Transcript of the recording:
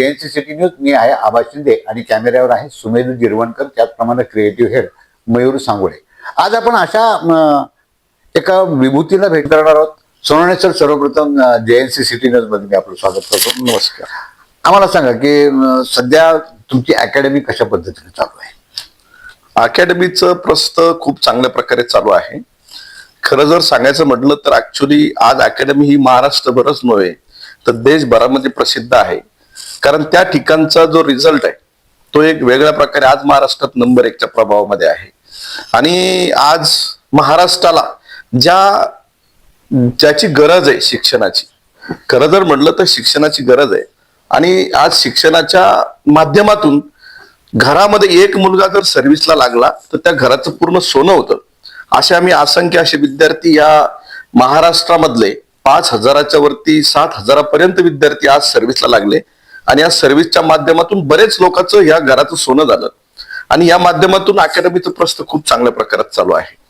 NC city news मी आहे आबा शिंदे आणि कॅमेऱ्यावर आहे सुमेध गिरवणकर त्याचप्रमाणे क्रिएटिव्ह हेड मयूर सांगोळे आज आपण अशा एका विभूतीला भेट करणार आहोत. सोनाने सर सर्वप्रथम जे एन सी सिटी न्यूजमध्ये मी आपलं स्वागत करतो. नमस्कार. आम्हाला सांगा की सध्या तुमची अकॅडमी कशा पद्धतीने चालू आहे? अकॅडमीचं प्रस्त खूप चांगल्या प्रकारे चालू आहे. खरं जर सांगायचं म्हटलं तर ऍक्च्युली आज अकॅडमी ही महाराष्ट्रभरच नव्हे तर देशभरामध्ये प्रसिद्ध आहे. कारण त्या ठिकाणचा जो रिझल्ट आहे तो एक वेगळ्या प्रकारे आज महाराष्ट्रात नंबर एकच्या प्रभावामध्ये आहे. आणि आज महाराष्ट्राला ज्या ज्याची गरज आहे शिक्षणाची खरं जर म्हटलं तर शिक्षणाची गरज आहे. आणि आज शिक्षणाच्या माध्यमातून घरामध्ये एक मुलगा जर सर्व्हिसला लागला तर त्या घराचं पूर्ण सोनं होतं. असे आम्ही असंख्य असे विद्यार्थी या महाराष्ट्रामधले पाच हजाराच्या वरती सात हजारापर्यंत विद्यार्थी आज सर्व्हिसला लागले. आणि या सर्व्हिसच्या माध्यमातून बरेच लोकांचं या घराचं सोनं झालं. आणि या माध्यमातून अकॅडमीचं प्रस्त खूप चांगल्या प्रकारात चालू आहे.